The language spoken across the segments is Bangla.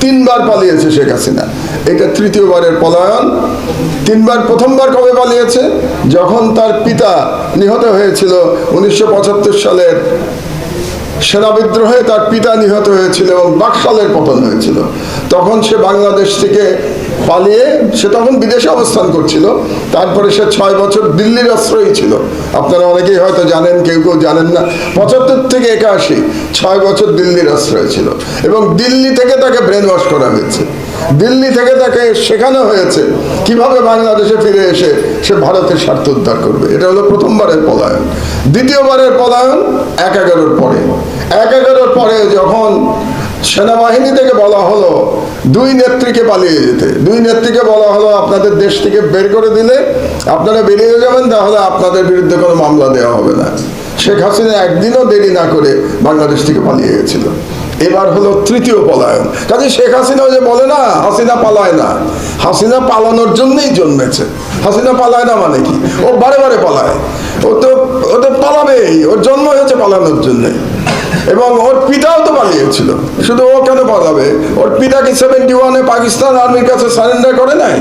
তিনবার পালিয়েছে শেখ হাসিনা। এটা তৃতীয়বারের পলায়ন। তিনবার, প্রথমবার কবে পালিয়েছে? যখন তার পিতা নিহত হয়েছিল উনিশশো পঁচাত্তর সালের সেনা বিদ্রোহে তার পিতা নিহত হয়েছিল এবং বাকশালের পতন হয়েছিল। তখন সে বাংলাদেশ থেকে পালিয়ে সে তখন বিদেশে অবস্থান করছিল। তারপরে সে ছয় বছর দিল্লির আশ্রয়ী ছিল। আপনারা অনেকেই হয়তো জানেন, কেউ কেউ জানেন না। পঁচাত্তর থেকে একাশি, ছয় বছর দিল্লির আশ্রয় ছিল। এবং দিল্লি থেকে তাকে ব্রেন ওয়াশ করা হয়েছে। দিল্লি থেকে তাকে শেখানো হয়েছে কীভাবে বাংলাদেশে ফিরে এসে সে ভারতের স্বার্থ উদ্ধার করবে। এটা হলো প্রথমবারের পলায়ন। দ্বিতীয়বারের পলায়ন এক এগারোর পরে। এক এগারোর পরে যখন সেনাবাহিনী থেকে বলা হলো, দুই নেত্রীকে পালিয়ে যেতে। দুই নেত্রীকে বলা হলো, আপনাদের দেশ থেকে বের করে দিলে আপনারা বেরিয়ে যাবেন, তাহলে আপনাদের বিরুদ্ধে কোনো মামলা দেওয়া হবে না। শেখ হাসিনা একদিনও দেরি না করে বাংলাদেশ থেকে পালিয়ে গেছিল। এবার হলো তৃতীয় পলায়ন। কাজে শেখ হাসিনা যে বলে না, হাসিনা পালায় না। হাসিনা পালানোর জন্যই জন্মেছে। হাসিনা পালায় না মানে কি? ও বারে বারে পালায়। ও তো ও তো পালাবেই। ওর জন্ম হয়েছে পালানোর জন্য এবং ওর পিতাও তো পালিয়েছিল। শুধু ও কেন পালাবে? ওর পিতা কি সেভেন্টি ওয়ানে পাকিস্তান আর্মির কাছে সারেন্ডার করে নাই?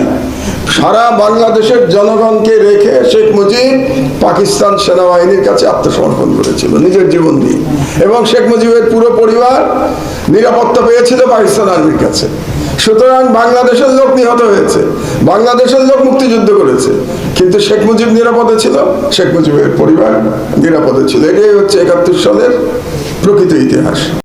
সারা বাংলাদেশের জনগণকে রেখে শেখ মুজিব পাকিস্তান সেনাবাহিনীর কাছে আত্মসমর্পণ করেছিল, নিজের জীবন দিয়ে। এবং শেখ মুজিবের পুরো পরিবার নিরাপত্তা পেয়েছিল পাকিস্তান আর্মির কাছে। সুতরাং বাংলাদেশের লোক নিহত হয়েছে, বাংলাদেশের লোক মুক্তিযুদ্ধ করেছে। কিন্তু শেখ মুজিব নিরাপদে ছিল, শেখ মুজিবের পরিবার নিরাপদে ছিল। এটাই হচ্ছে একাত্তর সালের প্রকৃত ইতিহাস